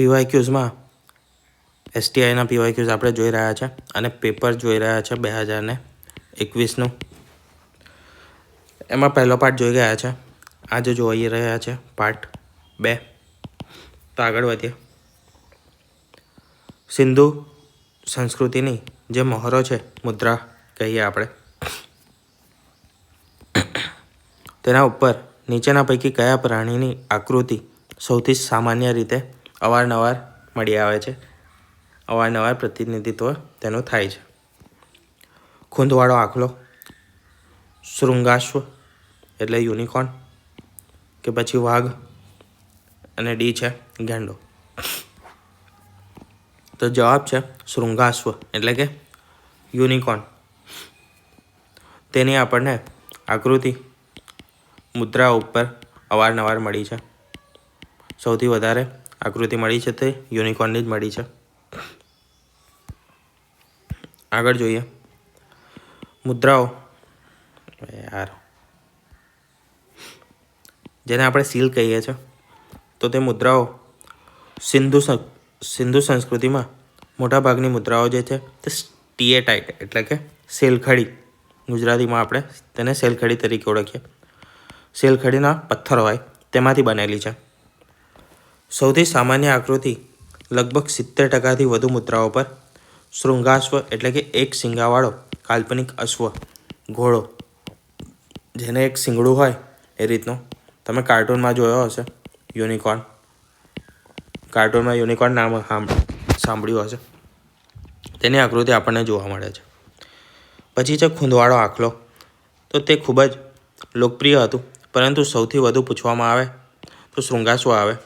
પીવાય ક્યુઝમાં એસટીઆઈના પીવાયક્યુઝ આપણે જોઈ રહ્યા છે અને પેપર જોઈ રહ્યા છે બે હજાર ને એકવીસનું. એમાં પહેલો પાર્ટ જોઈ ગયા છે. આજે જોઈ રહ્યા છે પાર્ટ બે. તો આગળ વધીએ. સિંધુ સંસ્કૃતિની જે મહોરો છે, મુદ્રા કહીએ આપણે. તેના ઉપર નીચેના પૈકી કયા પ્રાણીની આકૃતિ સૌથી સામાન્ય રીતે અવારનવાર મળી આવે છે. અવારનવાર પ્રતિનિધિત્વ તેનું થાય છે. ખૂંદવાળો આખલો, શૃંગાશ્વ એટલે યુનિકોર્ન, કે પછી વાઘ અને ડી છે ગેંડો. તો જવાબ છે શૃંગાશ્વ એટલે કે યુનિકોર્ન. તેની આપણને આકૃતિ મુદ્રા ઉપર અવારનવાર મળી છે. સૌથી વધારે આકૃતિ મળી છે તે યુનિકોર્નની જ મળી છે. આગળ જોઈએ. મુદ્રાઓ. યાર. જેને આપણે સીલ કહીએ છીએ તો તે મુદ્રાઓ સિંધુ સિંધુ સંસ્કૃતિમાં મોટાભાગની મુદ્રાઓ જે છે, તે સ્ટીએટાઇટ એટલે કે સેલખડી ગુજરાતીમાં આપણે તેને સેલખડી તરીકે ઓળખીએ. સેલખડીના પથ્થર હોય, તેમાંથી બનેલી છે. સૌથી સામાન્ય આકૃતિ લગભગ સિત્તેર ટકાથી વધુ મુદ્રાઓ પર શૃંગાશ્વ એટલે કે એક શિંગાવાળો કાલ્પનિક અશ્વ ઘોડો, જેને એક શિંગડું હોય એ રીતનો. તમે કાર્ટૂનમાં જોયો હશે, યુનિકોર્ન. કાર્ટૂનમાં યુનિકોર્ન નામ સાંભ- સાંભળ્યું હશે. તેની આકૃતિ આપણને જોવા મળે છે. પછી છે ખૂંદવાળો આખલો. તો તે ખૂબ જ લોકપ્રિય હતું, પરંતુ સૌથી વધુ પૂછવામાં આવે તો શૃંગાશ્વ આવે.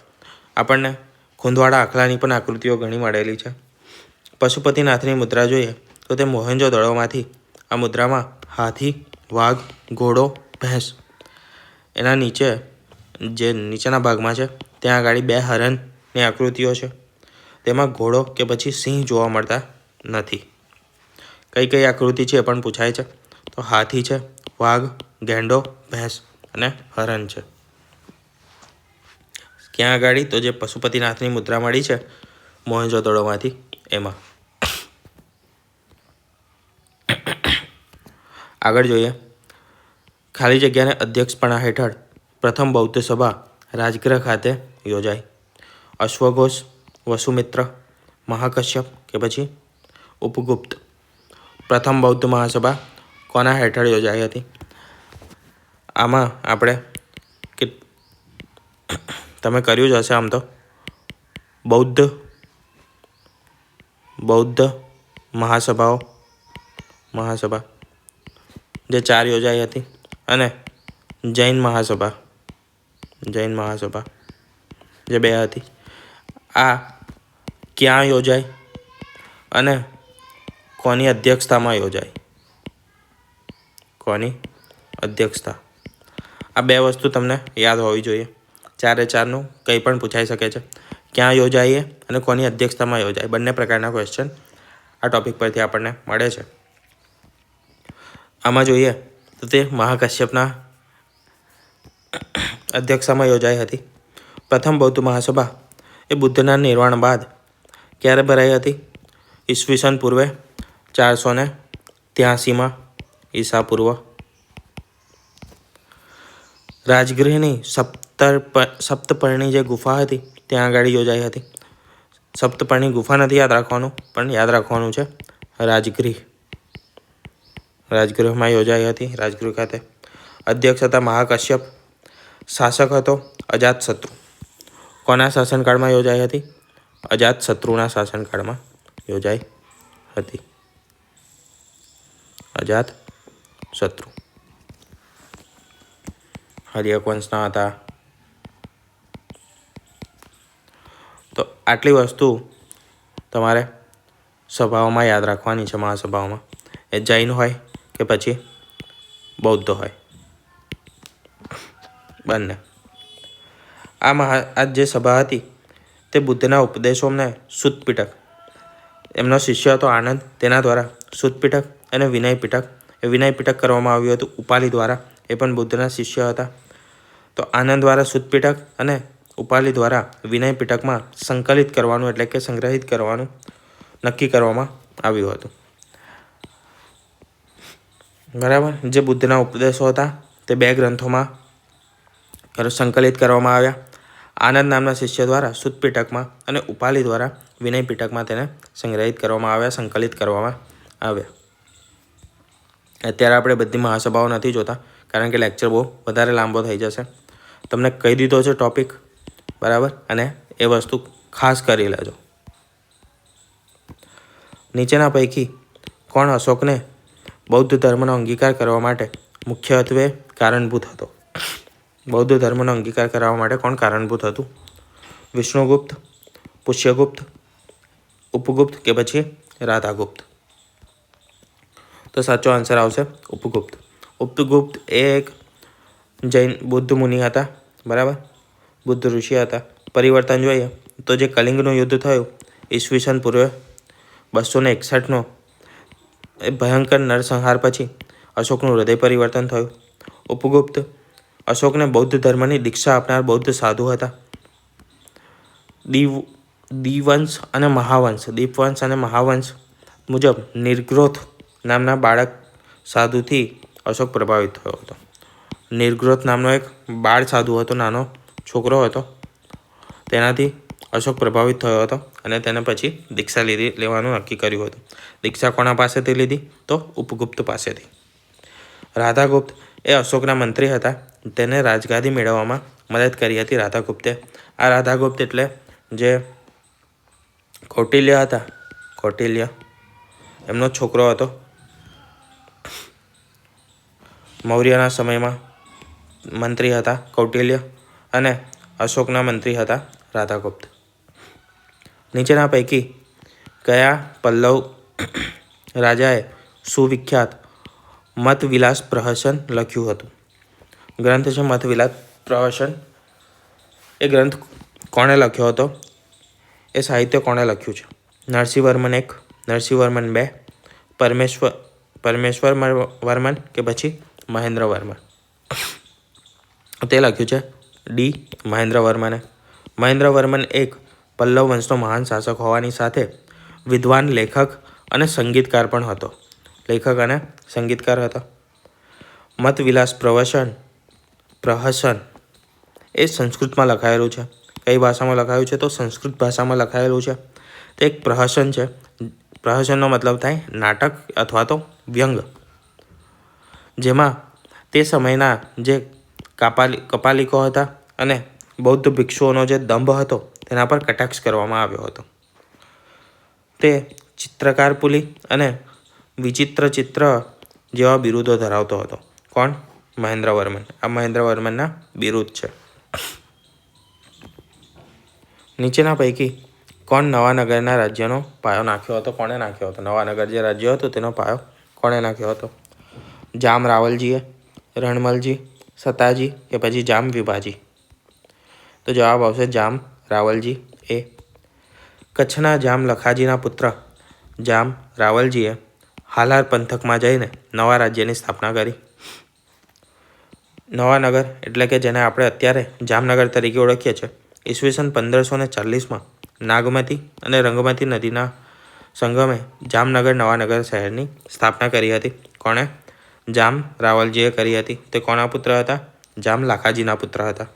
આપણને ખૂંદવાળા આખલાની પણ આકૃતિઓ ઘણી મળેલી છે. પશુપતિનાથની મુદ્રા જોઈએ તો તે મોહેન્જો દળોમાંથી આ મુદ્રામાં હાથી, વાઘ, ઘોડો, ભેંસ એના નીચે જે નીચેના ભાગમાં છે, ત્યાં આગળ બે હરણની આકૃતિઓ છે. તેમાં ઘોડો કે પછી સિંહ જોવા મળતા નથી. કઈ કઈ આકૃતિ છે એ પણ પૂછાય છે. તો હાથી છે, વાઘ, ગેંડો, ભેંસ અને હરણ છે. ક્યાં આગળ તો જે પશુપતિનાથની મુદ્રા મળી છે મોહેંજો-દડોમાંથી એમાં. આગળ જોઈએ. ખાલી જગ્યાને અધ્યક્ષપણા હેઠળ પ્રથમ બૌદ્ધ સભા રાજગૃહ ખાતે યોજાઈ. અશ્વઘોષ, વસુમિત્ર, મહાકશ્યપ કે પછી ઉપગુપ્ત. પ્રથમ બૌદ્ધ મહાસભા કોના હેઠળ યોજાઈ હતી? આમાં આપણે કે તમે કર્યું જ હશે આમ તો. બૌદ્ધ. બૌદ્ધ મહાસભાઓ. મહાસભા. જે ચાર યોજાઈ હતી. અને જૈન મહાસભા. જૈન મહાસભા. જે બે હતી. આ ક્યાં યોજાઈ? અને કોની અધ્યક્ષતામાં યોજાઈ? કોની અધ્યક્ષતા? આ બે વસ્તુ તમને યાદ હોવી જોઈએ. ચારે ચારનું કંઈ પણ પૂછાઈ શકે છે. ક્યાં યોજાઈએ અને કોની અધ્યક્ષતામાં યોજાય? બંને પ્રકારના ક્વેશ્ચન આ ટોપિક પરથી આપણને મળે છે. આમાં જોઈએ તો તે મહાકશ્યપના અધ્યક્ષતામાં યોજાઈ હતી. પ્રથમ બૌદ્ધ મહાસભા એ બુદ્ધના નિર્વાણ બાદ ક્યારે ભરાઈ હતી? ઈસવીસન પૂર્વે ચારસો ને ત્યાસીમાં ઈસા પૂર્વ. રાજગૃહની સપ્તર સપ્તપર્ણી જે ગુફા હતી, ત્યાં આગળ યોજાઈ હતી. સપ્તપર્ણી ગુફા નથી યાદ રાખવાનું, પણ યાદ રાખવાનું છે. રાજગૃહ. રાજગૃહમાં યોજાઈ હતી, રાજગૃહ ખાતે. અધ્યક્ષ હતા મહાકશ્યપ. શાસક હતો, અજાતશત્રુ. કોના શાસનકાળમાં યોજાઈ હતી? અજાતશત્રુના શાસનકાળમાં યોજાઈ હતી. અજાત શત્રુ હરિયક વંશના હતા. તો આટલી વસ્તુ તમારે સભાઓમાં યાદ રાખવાની છે મહાસભાઓમાં. એ જૈન હોય કે પછી બૌદ્ધ હોય. બંને. આ મહા, આ જે સભા હતી તે બુદ્ધના ઉપદેશોને સુતપીટક એમનો શિષ્ય હતો આનંદ. તેના દ્વારા સુતપીટક અને વિનય પીટક એ વિનય પીટક કરવામાં આવ્યું હતું. ઉપાલી દ્વારા એ પણ બુદ્ધના શિષ્ય હતા. તો આનંદ દ્વારા સુતપીટક અને ઉપાલી દ્વારા વિનય પીટકમાં સંકલિત કરવાનું એટલે કે સંગ્રહિત કરવાનું નક્કી કરવામાં આવ્યું હતું. બરાબર? જે બુદ્ધના ઉપદેશો હતા તે બે ગ્રંથોમાં સંકલિત કરવામાં આવ્યા. આનંદ નામના શિષ્ય દ્વારા સુત અને ઉપાલી દ્વારા વિનય પીટકમાં તેને સંગ્રહિત કરવામાં આવ્યા, સંકલિત કરવામાં આવ્યા. અત્યારે આપણે બધી મહાસભાઓ નથી જોતા, કારણ કે લેક્ચર બહુ વધારે લાંબો થઈ જશે. તમને કહી દીધો છે ટોપિક બરાબર? અને એ વસ્તુ ખાસ કરી લેજો. નીચેના પૈકી કોણ અશોકને બૌદ્ધ ધર્મનો અંગીકાર કરવા માટે મુખ્યત્વે કારણભૂત હતો? બૌદ્ધ ધર્મનો અંગીકાર કરવા માટે કોણ કારણભૂત હતું? વિષ્ણુગુપ્ત, પુષ્યગુપ્ત, ઉપગુપ્ત કે પછી રાધાગુપ્ત? તો સાચો આન્સર આવશે ઉપગુપ્ત. ઉપગુપ્ત એ એક જૈન બુદ્ધ મુનિ હતા, બરાબર? બુદ્ધ ઋષિ હતા. પરિવર્તન જોઈએ તો જે કલિંગનું યુદ્ધ થયું, ઈસવીસન પૂર્વે બસો ને એકસઠનો, એ ભયંકર નરસંહાર પછી અશોકનું હૃદય પરિવર્તન થયું. ઉપગુપ્ત અશોકને બૌદ્ધ ધર્મની દીક્ષા આપનાર બૌદ્ધ સાધુ હતા. દીવ, દીવંશ અને મહાવંશ, દીપવંશ અને મહાવંશ મુજબ નિર્ગ્રોથ નામના બાળક સાધુથી અશોક પ્રભાવિત થયો હતો. નિર્ગ્રોથ નામનો એક બાળ સાધુ હતો, નાનો છોકરો હતો. તેનાથી અશોક પ્રભાવિત થયો હતો અને તેને પછી દીક્ષા લીધી, લેવાનું નક્કી કર્યું હતું. દીક્ષા કોના પાસેથી લીધી? તો ઉપગુપ્ત પાસેથી. રાધાગુપ્ત એ અશોકના મંત્રી હતા. તેને રાજગાદી મેળવવામાં મદદ કરી હતી રાધાગુપ્તે. આ રાધાગુપ્ત એટલે જે કૌટિલ્ય હતા. કૌટિલ્ય. એમનો છોકરો હતો. મૌર્યના સમયમાં મંત્રી હતા કૌટિલ્ય. અને અશોકના મંત્રી હતા રાધાગુપ્ત. નીચેના પૈકી કયા પલ્લવ રાજાએ સુવિખ્યાત મતવિલાસ પ્રહસન લખ્યું હતું? ગ્રંથ છે મતવિલાસ પ્રહસન. એ ગ્રંથ કોણે લખ્યો હતો? એ સાહિત્ય કોણે લખ્યું છે? નરસિંહવર્મન એક, નરસિંહવર્મન બે પરમેશ્વર પરમેશ્વર વર્મન કે પછી મહેન્દ્ર વર્મન તે લખ્યું છે ડી મહેન્દ્ર વર્મને મહેન્દ્ર વર્મન એક પલ્લવ વંશનો મહાન શાસક હોવાની સાથે વિદ્વાન લેખક અને સંગીતકાર પણ હતો. લેખક અને સંગીતકાર હતો. મતવિલાસ પ્રવસન પ્રહસન એ સંસ્કૃતમાં લખાયેલું છે. કઈ ભાષામાં લખાયું છે તો સંસ્કૃત ભાષામાં લખાયેલું છે. તે એક પ્રહસન છે. પ્રહસનનો મતલબ થાય નાટક અથવા તો વ્યંગ. જેમાં તે સમયના જે કાપાલી, કપાલિકો હતા અને બૌદ્ધ ભિક્ષુઓનો જે દંભ હતો તેના પર કટાક્ષ કરવામાં આવ્યો હતો. તે ચિત્રકાર પુલી અને વિચિત્ર ચિત્ર જેવા બિરુદો ધરાવતો હતો. કોણ? મહેન્દ્ર વર્મન આ મહેન્દ્ર વર્મનના બિરુદ છે. નીચેના પૈકી કોણ નવાનગરના રાજ્યનો પાયો નાખ્યો હતો? કોણે નાખ્યો હતો? નવાનગર જે રાજ્ય હતું તેનો પાયો કોણે નાખ્યો હતો? જામ રાવલજીએ રણમલજી સતાજી કે પછી જામ વિભાજી? તો જવાબ આવશે જામ રાવલજી એ. કચ્છના જામ લખાજીના પુત્ર જામ રાવલજીએ હાલાર પંથકમાં જઈને નવા રાજ્યની સ્થાપના કરી. નવાનગર એટલે કે જેને આપણે અત્યારે જામનગર તરીકે ઓળખીએ છીએ, ઈસવીસન પંદરસો ને ચાલીસમાં નાગમતી અને રંગમતી નદીના સંગમે જામનગર નવાનગર શહેરની સ્થાપના કરી હતી. કોણે? જામ રાવલજીએ કરી હતી. તે કોના પુત્ર હતા? જામ લાખાજીના પુત્ર હતા.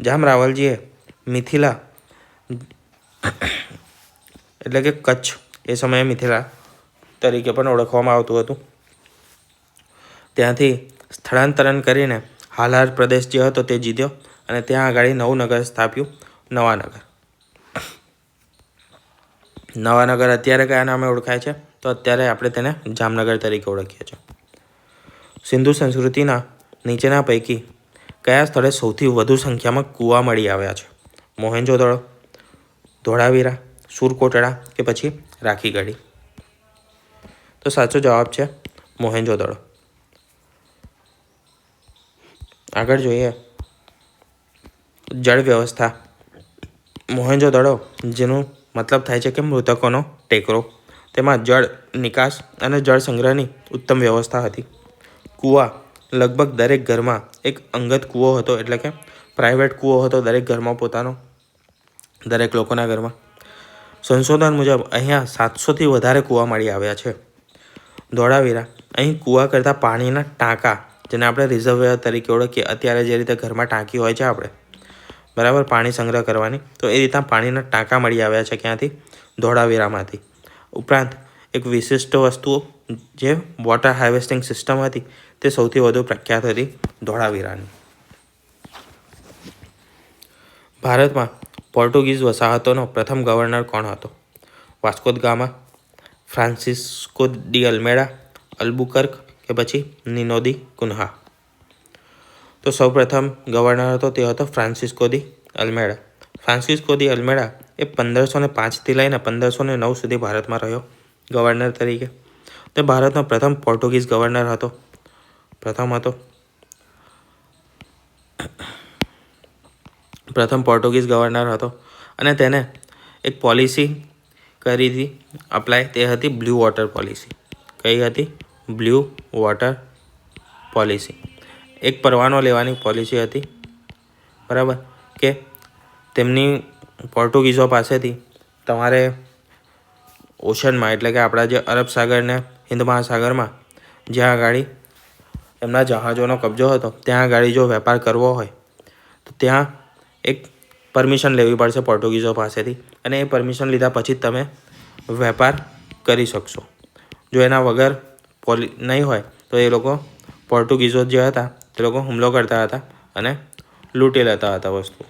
જામ રાવલજીએ મિથિલા એટલે કે કચ્છ એ સમયે મિથિલા તરીકે પણ ઓળખવામાં આવતું હતું. ત્યાંથી સ્થળાંતરણ કરીને હાલાર પ્રદેશ જે હતો તે જીત્યો અને ત્યાં આગળ નવું નગર સ્થાપ્યું નવાનગર. નવાનગર અત્યારે કયા નામે ઓળખાય છે? તો અત્યારે આપણે તેને જામનગર તરીકે ઓળખીએ છીએ. સિંધુ સંસ્કૃતિના નીચેના પૈકી કયા સ્થળે સૌથી વધુ સંખ્યામાં કૂવા મળી આવ્યા છે? મોહેન્જોદડો ધોળાવીરા, સુરકોટડા કે પછી રાખીગઢી? તો સાચો જવાબ છે મોહેન્જોદડો આગળ જોઈએ. જળ વ્યવસ્થા. મોહેન્જોદડો જેનું મતલબ થાય છે કે મૃતકોનો ટેકરો. તેમાં જળ નિકાસ અને જળ સંગ્રહની ઉત્તમ વ્યવસ્થા હતી. કૂવા લગભગ દરેક ઘરમાં એક અંગત કૂવો હતો, એટલે કે પ્રાઇવેટ કૂવો હતો દરેક ઘરમાં પોતાનો, દરેક લોકોના ઘરમાં. સંશોધન મુજબ અહીંયા સાતસોથી વધારે કૂવા મળી આવ્યા છે. ધોળાવીરા, અહીં કૂવા કરતાં પાણીના ટાંકા, જેને આપણે રિઝર્વેર તરીકે ઓળખીએ, અત્યારે જે રીતે ઘરમાં ટાંકી હોય છે આપણે, બરાબર પાણી સંગ્રહ કરવાની, તો એ રીતના પાણીના ટાંકા મળી આવ્યા છે ક્યાંથી? ધોળાવીરામાંથી. ઉપરાંત એક વિશિષ્ટ વસ્તુઓ, જે વોટર હાર્વેસ્ટિંગ સિસ્ટમ હતી તે સૌથી વધુ પ્રખ્યાત હતી ધોળાવીરાની ભારતમાં પોર્ટુગીઝ વસાહતોનો પ્રથમ ગવર્નર કોણ હતો? Vasco Gama, Francisco de Almeida Albuquerque કે પછી નિનોદી કુન્હા? તો સૌપ્રથમ ગવર્નર હતો તે હતો ફ્રાન્સિસ્કો દી અલ્મેડા ફ્રાન્સિસ્કો દી અલ્મેડા એ પંદરસો ને પાંચથી લઈને પંદરસો ને નવ સુધી ભારતમાં રહ્યો ગવર્નર તરીકે. તે ભારતનો પ્રથમ પોર્ટુગીઝ ગવર્નર હતો. પ્રથમ હતો. પ્રથમ પોર્ટુગીઝ ગવર્નર હતો અને તેને એક પોલિસી કરી હતી અપ્લાય તે હતી બ્લુ વોટર પોલિસી. કઈ હતી? Blue water policy. એક પરવાનો લેવાની પોલિસી હતી, બરાબર? કે તેમની પોર્ટુગીઝો પાસેથી તમારે ઓશનમાં, એટલે કે આપણા જે અરબ સાગરને હિન્દ મહાસાગરમાં જ્યાં આગળ એમના જહાજોનો કબજો હતો ત્યાં ગાડી જો વેપાર કરવો હોય, તો ત્યાં એક પરમિશન લેવી પડશે પોર્ટુગીઝો પાસેથી. અને એ પરમિશન લીધા પછી તમે વેપાર કરી શકશો. જો એના વગર પોલી નહીં હોય, તો એ લોકો પોર્ટુગીઝો જે હતા, તે લોકો હુમલો કરતા હતા અને લૂંટી લેતા હતા વસ્તુ.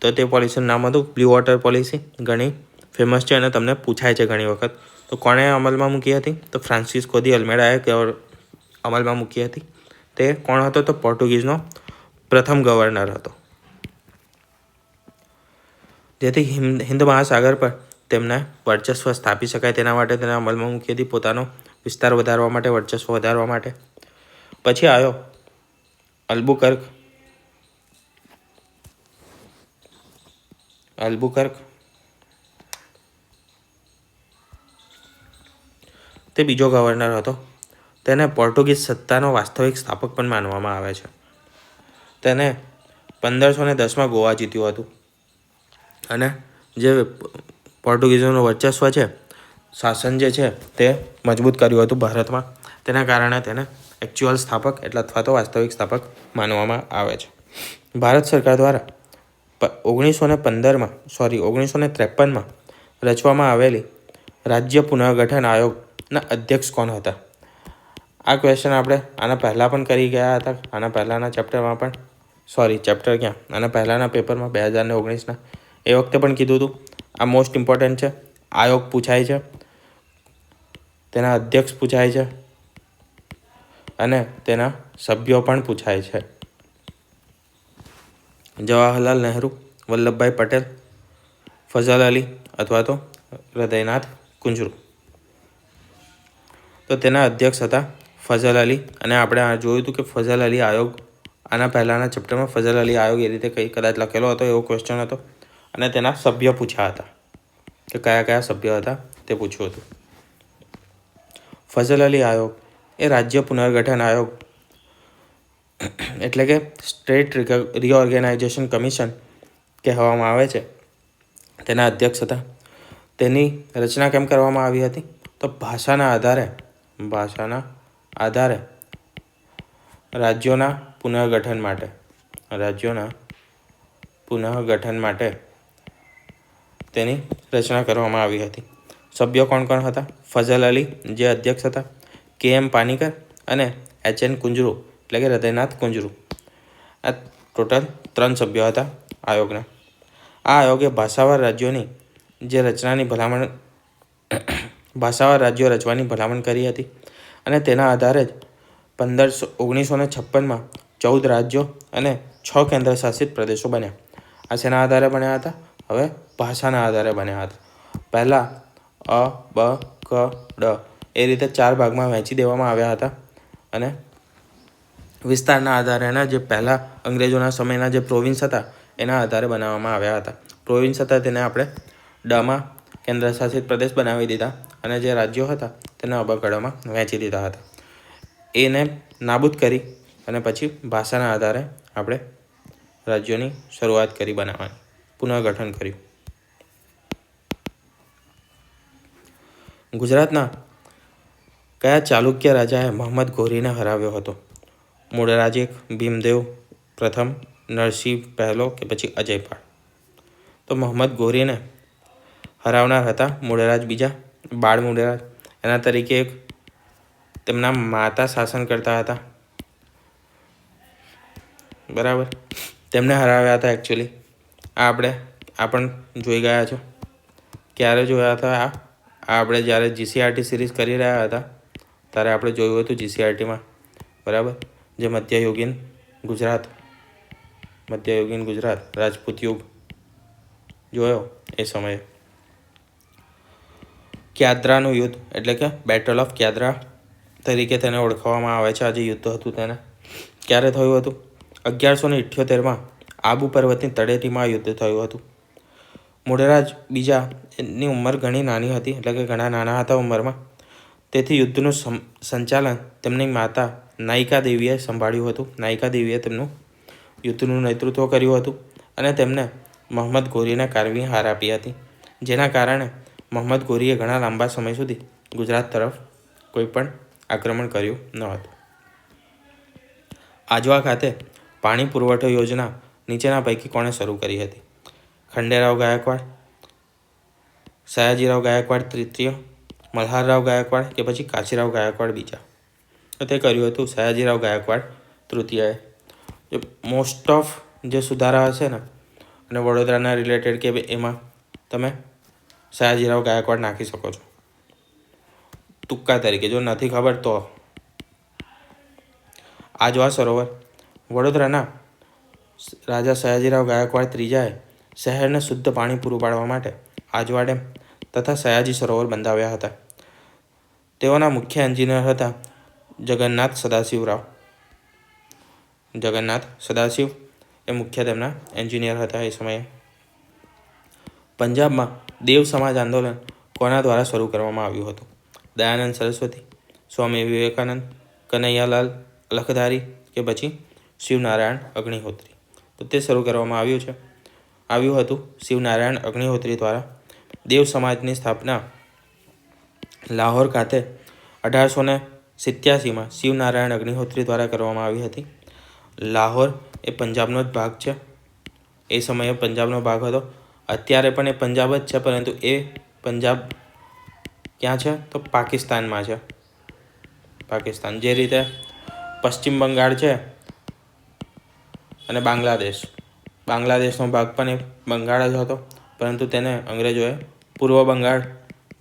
તો તે પોલિસીનું નામ હતું બ્લુ વોટર પોલિસી, ઘણી ફેમસ છે અને તમને પૂછાય છે ઘણી વખત. તો કોણે અમલમાં મૂકી હતી? તો ફ્રાન્સિસ્કો દી અલ્મેડાએ અમલમાં મૂકી હતી. તે કોણ હતો તો પોર્ટુગીઝનો પ્રથમ ગવર્નર હતો. જેથી હિન્દ મહાસાગર પર તેમને વર્ચસ્વ સ્થાપી શકાય તેના માટે તેને અમલમાં મૂકી હતી. પોતાનો વિસ્તાર વધારવા માટે, વર્ચસ્વ વધારવા માટે. પછી આવ્યો અલ્બુકર્ક. અલ્બુકર્ક. તે બીજો ગવર્નર હતો. તેને પોર્ટુગીઝ સત્તાનો વાસ્તવિક સ્થાપક પણ માનવામાં આવે છે. તેને પંદરસો ને દસમાં ગોવા જીત્યું હતું. અને જે પોર્ટુગીઝોનું વર્ચસ્વ છે, શાસન જે છે, તે મજબૂત કર્યું હતું ભારતમાં. તેના કારણે તેને એકચ્યુઅલ સ્થાપક એટલે અથવા તો વાસ્તવિક સ્થાપક માનવામાં આવે છે. ભારત સરકાર દ્વારા ઓગણીસો ને પંદરમાં સોરી ઓગણીસો ને ત્રેપનમાં રચવામાં આવેલી રાજ્ય પુનર્ગઠન આયોગના અધ્યક્ષ કોણ હતા? આ ક્વેશ્ચન આપણે આના પહેલાં પણ કરી ગયા હતા. આના પહેલાંના ચેપ્ટરમાં પણ. સોરી ચેપ્ટર ક્યાં? આના પહેલાંના પેપરમાં બે હજાર ને ઓગણીસના. એ વખતે પણ કીધું હતું આ મોસ્ટ ઇમ્પોર્ટન્ટ છે. આયોગ પૂછાય છે. તેના અધ્યક્ષ પૂછાય છે. અને તેના સભ્યો પણ પૂછાય છે. જવાહરલાલ નહેરુ, વલ્લભભાઈ પટેલ, ફઝલ અલી અથવા તો હૃદયનાથ કુંજરુ. તો તેના અધ્યક્ષ હતા ફઝલ અલી. અને આપણે જોયું હતું કે ફઝલ અલી આયોગ, આના પહેલાંના ચેપ્ટરમાં ફઝલ અલી આયોગ એ રીતે કંઈ કદાચ લખેલો હતો, એવો ક્વેશ્ચન હતો. અને તેના સભ્ય પૂછ્યા હતા. કે કયા કયા સભ્ય હતા તે પૂછ્યું હતું. ફઝલ અલી આયોગ એ રાજ્ય પુનર્ગઠન આયોગ, એટલે કે સ્ટેટ રિઓર્ગેનાઇઝેશન કમિશન કહેવામાં આવે છે. તેના અધ્યક્ષ હતા. તેની રચના કેમ કરવામાં આવી હતી? તો ભાષાના આધારે, ભાષાના આધારે રાજ્યોના પુનર્ગઠન માટે, રાજ્યોના પુનઃગઠન માટે તેની રચના કરવામાં આવી હતી. સભ્યો કોણ કોણ હતા? ફઝલ અલી જે અધ્યક્ષ હતા, કે એમ પાનીકર અને એચ એન કુંજરુ, એટલે કે હૃદયનાથ કુંજરુ. આ ટોટલ ત્રણ સભ્યો હતા આયોગના. આ આયોગે ભાષાવાર રાજ્યોની જે રચનાની ભલામણ, ભાષાવાર રાજ્યો રચવાની ભલામણ કરી હતી. અને તેના આધારે જ પંદરસો, ઓગણીસો ને છપ્પનમાં ચૌદ રાજ્યો અને છ કેન્દ્રશાસિત પ્રદેશો બન્યા. આ શેના આધારે બન્યા હતા? હવે ભાષાના આધારે બન્યા હતા. પહેલાં અ, બ, ક, ડ એ રીતે ચાર ભાગમાં વહેંચી દેવામાં આવ્યા હતા અને વિસ્તારના આધારે એના જે પહેલાં અંગ્રેજોના સમયના જે પ્રોવિન્સ હતા, એના આધારે બનાવવામાં આવ્યા હતા. પ્રોવિન્સ હતા તેને આપણે ડમાં કેન્દ્રશાસિત પ્રદેશ બનાવી દીધા અને જે રાજ્યો હતા તેને અબકડામાં વહેંચી દીધા હતા. એને નાબૂદ કરી અને પછી ભાષાના આધારે આપણે રાજ્યોની શરૂઆત કરી બનાવવાની પુનઃગઠન કર્યું. ગુજરાતના કયા ચાલુક્ય રાજાએ મોહમ્મદ ઘોરીને હરાવ્યો હતો? મૂળ રાજે ભીમદેવ, પ્રથમ, નરસિંહ, પહેલો કે પછી અજયપાળ? તો મોહમ્મદ ઘોરીને હરાવનાર હતા મૂળરાજ બીજા, બાળ મૂળરાજ એના તરીકે તેમના માતા શાસન કરતા હતા. બરાબર? તેમને હરાવ્યા હતા એકચ્યુઅલી આ આપણે, આ પણ જોઈ ગયા છો. ક્યારે જોયા હતા આ? આપણે જ્યારે જીસીઆરટી સિરીઝ કરી રહ્યા હતા, ત્યારે આપણે જોયું હતું જીસીઆરટીમાં બરાબર? જે મધ્યયુગીન ગુજરાત મધ્યયુગીન ગુજરાત, રાજપૂત યુગ. જોયો એ સમયે. ક્યાદ્રાનું યુદ્ધ, એટલે કે બેટલ ઓફ ક્યાદ્રા તરીકે તેને ઓળખવામાં આવે છે. આજે યુદ્ધ હતું તેને, ક્યારે થયું હતું? અગિયારસો ને ઇઠ્યોતેરમાં આબુ પર્વતની તળેટીમાં યુદ્ધ થયું હતું. મૂળરાજ બીજા એની ઉંમર ઘણી નાની હતી, એટલે કે ઘણા નાના હતા ઉંમરમાં. તેથી યુદ્ધનું સંચાલન તેમની માતા નાયિકા દેવીએ સંભાળ્યું હતું. નાયિકા દેવીએ તેમનું યુદ્ધનું નેતૃત્વ કર્યું હતું અને તેમને મોહમ્મદ ગોરીને કારવી હાર આપી હતી. જેના કારણે મોહમ્મદ ગોરીએ ઘણા લાંબા સમય સુધી ગુજરાત તરફ કોઈ પણ આક્રમણ કર્યું ન હતું. આજવા ખાતે પાણી પુરવઠો યોજના નીચેના પૈકી કોણે શરૂ કરી હતી? ખંડેરાવ ગાયકવાડ, સયાજીરાવ ગાયકવાડ તૃતીય, મલ્હારરાવ ગાયકવાડ કે પછી કાશીરાવ ગાયકવાડ બીજા? તો કર્યું હતું સયાજીરાવ ગાયકવાડ તૃતીયએ. મોસ્ટ ઓફ જે સુધારા હશે ને, અને વડોદરાના રિલેટેડ કે એમાં તમે સયાજીરાવ ગાયકવાડ નાખી શકો છો. તુક્કા તરીકે, જો નથી ખબર તો. આજવા સરોવર. વડોદરાના રાજા સયાજીરાવ ગાયકવાડ ત્રીજાએ શહેરને શુદ્ધ પાણી પૂરું પાડવા માટે આજવા ડેમ તથા સયાજી સરોવર બંધાવ્યા હતા. તેઓના મુખ્ય એન્જિનિયર હતા જગન્નાથ સદાશિવરાવ. જગન્નાથ સદાશિવ એ મુખ્ય તેમના એન્જિનિયર હતા એ સમયે. પંજાબમાં દેવ સમાજ આંદોલન કોના દ્વારા શરૂ કરવામાં આવ્યું હતું? દયાનંદ સરસ્વતી, સ્વામી વિવેકાનંદ, કનૈયાલાલ લખધારી કે પછી શિવનારાયણ અગ્નિહોત્રી? તો તે શરૂ કરવામાં આવ્યું છે. આવ્યું હતું શિવનારાયણ અગ્નિહોત્રી દ્વારા દેવ સમાજની સ્થાપના લાહોર ખાતે અઢારસો ને સિત્યાસીમાં શિવનારાયણ અગ્નિહોત્રી દ્વારા કરવામાં આવી હતી. લાહોર એ પંજાબનો જ ભાગ છે. એ સમયે પંજાબનો ભાગ હતો. અત્યારે પણ એ પંજાબ જ છે, પરંતુ એ પંજાબ ક્યાં છે? તો પાકિસ્તાનમાં છે. પાકિસ્તાન. જે રીતે પશ્ચિમ બંગાળ છે અને બાંગ્લાદેશ. બાંગ્લાદેશનો ભાગ પણ એ બંગાળ જ હતો, પરંતુ તેને અંગ્રેજોએ પૂર્વ બંગાળ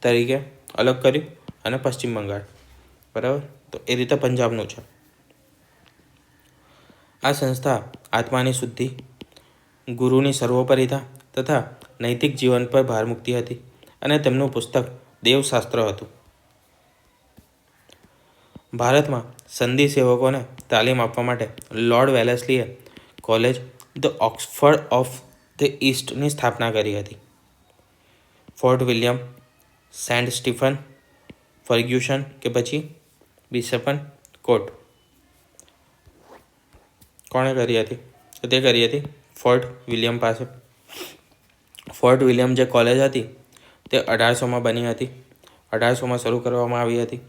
તરીકે અલગ કર્યું અને પશ્ચિમ બંગાળ. બરાબર? તો એ રીતે પંજાબનું છે. આ સંસ્થા આત્માની શુદ્ધિ ગુરુની સર્વોપરિતા તથા નૈતિક જીવન પર ભાર મૂકતી હતી અને તેમનું પુસ્તક દેવશાસ્ત્ર હતું. ભારતમાં સંધિ સેવકોને તાલીમ આપવા માટે lord વેલેસલીએ college, the Oxford of the ઈસ્ટની સ્થાપના કરી હતી. Fort William, Saint Stephen Fergusson કે પછી બિશપન કોટ. કોણે કરી હતી? તો કરી હતી ફોર્ટ વિલિયમ પાસે. ફોર્ટ વિલિયમ જે કોલેજ હતી, તે અઢારસોમાં બની હતી. અઢારસોમાં શરૂ કરવામાં આવી હતી.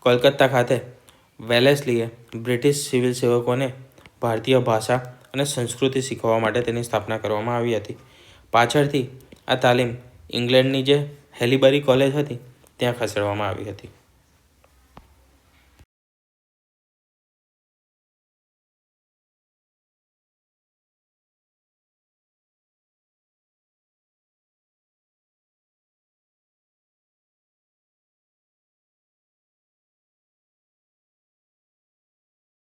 કોલકાતા ખાતે વેલેસલીએ બ્રિટિશ સિવિલ સેવકોને ભારતીય ભાષા અને સંસ્કૃતિ શીખવવા માટે તેની સ્થાપના કરવામાં આવી હતી. પાછળથી આ તાલીમ ઇંગ્લેન્ડની જે હેલિબરી કોલેજ હતી, ત્યાં ખસેડવામાં આવી હતી.